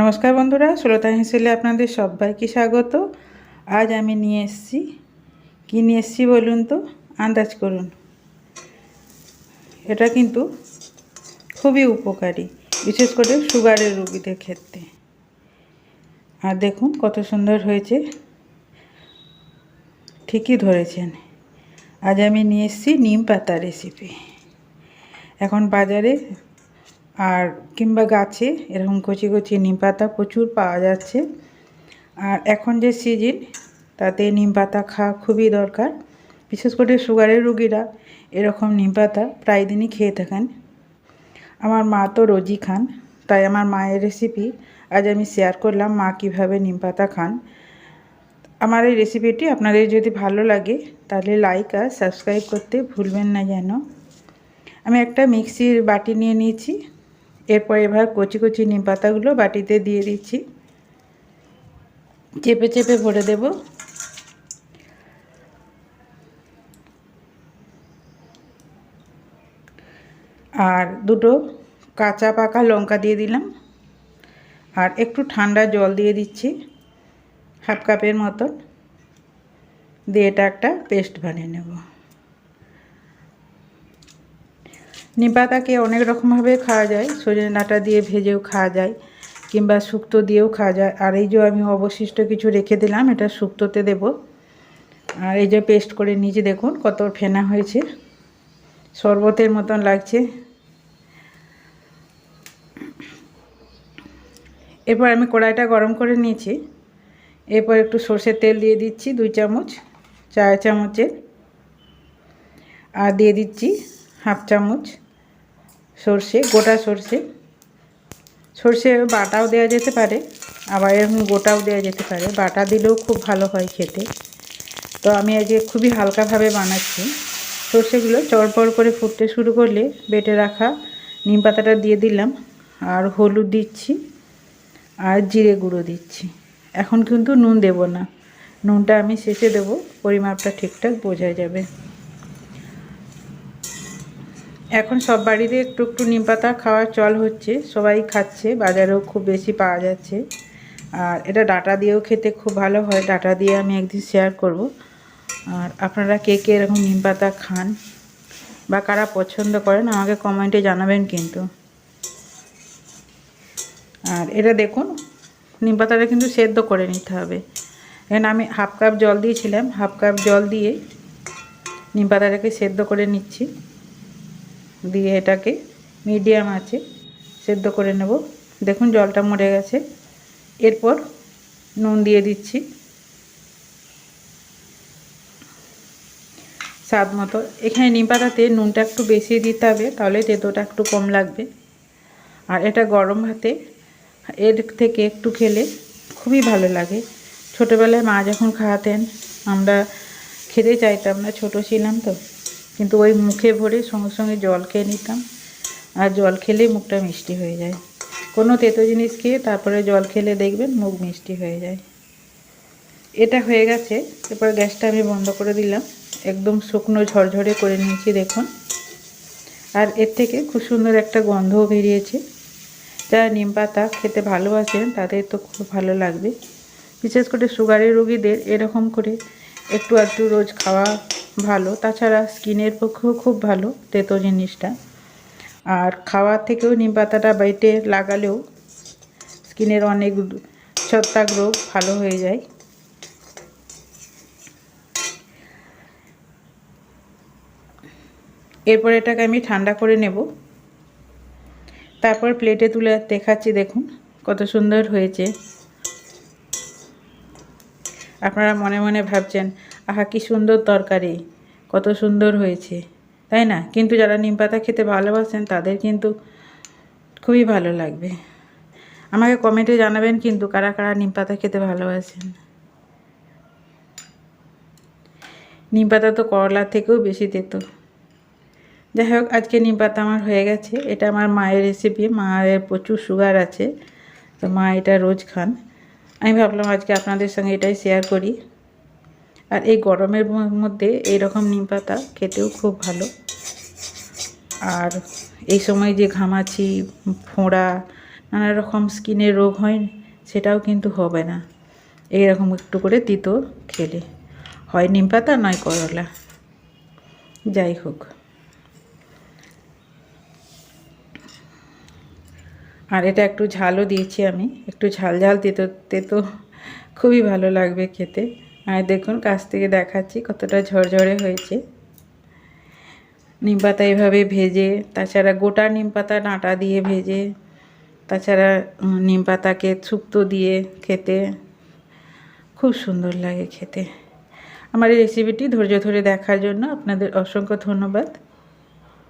নমস্কার বন্ধুরা, সুলতা হেসেলে আপনাদের সবাইকে স্বাগত। আজ আমি নিয়ে এসেছি। কী নিয়ে এসেছি বলুন তো? আন্দাজ করুন। এটা কিন্তু খুবই উপকারী, বিশেষ করে সুগারের রুগীদের ক্ষেত্রে। আর দেখুন কত সুন্দর হয়েছে। ঠিকই ধরেছেন। আজ আমি নিয়ে এসেছি নিম পাতা রেসিপি এখন বাজারে আর কিংবা গাছে এরকম কচি কচি নিম পাতা প্রচুর পাওয়া যাচ্ছে। আর এখন যে সিজন তাতে নিম পাতা খাওয়া খুবই দরকার। বিশেষ করে সুগারের রুগীরা এরকম নিম পাতা প্রায় দিনই খেয়ে থাকেন। আমার মা তো রোজই খান, তাই আমার মায়ের রেসিপি আজ আমি শেয়ার করলাম মা কীভাবে নিম পাতা খান। আমার এই রেসিপিটি আপনাদের যদি ভালো লাগে, তাহলে লাইক আর সাবস্ক্রাইব করতে ভুলবেন না যেন। আমি একটা মিক্সির বাটি নিয়ে নিয়েছি। এরপর এবার কচি কচি নিম পাতাগুলো বাটিতে দিয়ে দিচ্ছি। চেপে চেপে ভরে দেব। আর দুটো কাঁচা পাকা লঙ্কা দিয়ে দিলাম। আর একটু ঠান্ডা জল দিয়ে দিচ্ছি, হাফ কাপের মতন। দিয়ে এটা একটা পেস্ট বানিয়ে নেব। নিম পাতাকে অনেক রকমভাবে খাওয়া যায়, সজনে ডাঁটা দিয়ে ভেজেও খাওয়া যায় কিংবা শুক্তো দিয়েও খাওয়া যায়। আর এই যে আমি অবশিষ্ট কিছু রেখে দিলাম, এটা শুক্তোতে দেব। আর এই যে পেস্ট করে নিচে দেখুন কত ফেনা হয়েছে। শরবতের মতন লাগছে। এরপর আমি কড়াইটা গরম করে নিয়েছি। এরপর একটু সর্ষের তেল দিয়ে দিচ্ছি, দুই চামচ, চার চামচের। আর দিয়ে দিচ্ছি হাফ চামচ। সর্ষে, গোটা সর্ষে। সর্ষে বাটাও দেওয়া যেতে পারে, আবার এরকম গোটাও দেওয়া যেতে পারে। বাটা দিলেও খুব ভালো হয় খেতে। তো আমি আজকে খুবই হালকাভাবে বানাচ্ছি। সর্ষেগুলো চড়পড় করে ফুটতে শুরু করলে বেটে রাখা নিম পাতাটা দিয়ে দিলাম, আর হলুদ দিচ্ছি, আর জিরে গুঁড়ো দিচ্ছি। এখন কিন্তু নুন দেব না। নুনটা আমি শেষে দেব, পরিমাপটা ঠিকঠাক বোঝা যাবে। এখন সব বাড়িতে একটু একটু নিম পাতা খাওয়ার চল হচ্ছে। সবাই খাচ্ছে, বাজারেও খুব বেশি পাওয়া যাচ্ছে। আর এটা ডাটা দিয়েও খেতে খুব ভালো হয়, ডাটা দিয়ে আমি একদিন শেয়ার করব। আর আপনারা কে কে এরকম নিম পাতা খান বা কারা পছন্দ করেন, আমাকে কমেন্টে জানাবেন কিন্তু। আর এটা দেখুন, নিম পাতাটা কিন্তু সেদ্ধ করে নিতে হবে। এখানে আমি হাফ কাপ জল দিয়েছিলাম হাফ কাপ জল দিয়ে নিম পাতাটাকে সেদ্ধ করে নিচ্ছি। দিয়ে এটাকে মিডিয়াম আছে, সেদ্ধ করে নেব। দেখুন, জলটা মরে গেছে। এরপর নুন দিয়ে দিচ্ছি। স্বাদ মতো। এখানে নিম পাতাতে নুনটা একটু বেশি দিতে হবে, তাহলে তেতোটা একটু কম লাগবে। আর এটা গরম ভাতে এর থেকে একটু খেলে খুবই ভালো লাগে। ছোটোবেলায় মা যখন খাওয়াতেন, আমরা খেতে চাইতাম না, ছোটো ছিলাম তো। কিন্তু ওই মুখে ভরে সঙ্গে সঙ্গে জল খেয়ে নিতাম। আর জল খেলেই মুখটা মিষ্টি হয়ে যায়। কোনো তেতো জিনিস খেয়ে তারপরে জল খেলে দেখবেন মুখ মিষ্টি হয়ে যায়। এটা হয়ে গেছে। এরপর গ্যাসটা আমি বন্ধ করে দিলাম। একদম শুকনো ঝরঝরে করে নিয়েছি, দেখুন। আর এর থেকে খুব সুন্দর একটা গন্ধও বেরিয়েছে। যারা নিম পাতা খেতে ভালোবাসেন, তাদের তো খুব ভালো লাগবে। বিশেষ করে সুগারের রোগীদের এরকম করে একটু একটু রোজ খাওয়া ভালো। তাছাড়া স্কিনের পক্ষেও খুব ভালো তেতো জিনিসটা। আর খাওয়ার থেকেও নিম পাতাটা বাইটে লাগালেও স্কিনের অনেক ছত্রাক রোগ ভালো হয়ে যায়। এরপর এটাকে আমি ঠান্ডা করে নেব। তারপর প্লেটে তুলে দেখাচ্ছি, দেখুন কত সুন্দর হয়েছে। আপনারা মনে মনে ভাবছেন আহা, কি সুন্দর তরকারি। কত সুন্দর হয়েছে। তাই না? কিন্তু যারা নিম পাতা খেতে ভালোবাসেন, তাদের কিন্তু খুবই ভালো লাগবে। আমাকে কমেন্টে জানাবেন কিন্তু কারা কারা নিম পাতা খেতে ভালোবাসেন। নিম পাতা তো করলার থেকেও বেশি তেতো। যাই হোক, আজকে নিম পাতা আমার হয়ে গেছে। এটা আমার মায়ের রেসিপি মায়ের প্রচুর সুগার আছে। তো মা এটা রোজ খান। আমি ভাবলাম আজকে আপনাদের সঙ্গে এটাই শেয়ার করি। আর এই গরমের মধ্যে এইরকম নিম পাতা খেতেও খুব ভালো। আর এই সময় যে ঘামাচি, ফোঁড়া, নানা রকম স্কিনের রোগ হয়, সেটাও কিন্তু হবে না। এইরকম একটু করে তিতো খেলে। হয় নিম পাতা, নয় করলা। যাই হোক। আর এটা একটু ঝালও দিয়েছি আমি। একটু ঝাল ঝাল তেতো তেতো খুবই ভালো লাগবে খেতে। আর দেখুন, কাছ থেকে দেখাচ্ছি কতটা ঝরঝরে হয়েছে। নিম পাতা এভাবে ভেজে, তাছাড়া গোটা নিম পাতা ডাঁটা দিয়ে ভেজে, তাছাড়া নিম পাতাকে দিয়ে খেতে। খুব সুন্দর লাগে খেতে। আমার এই রেসিপিটি ধৈর্য ধরে দেখার জন্য আপনাদের অসংখ্য ধন্যবাদ।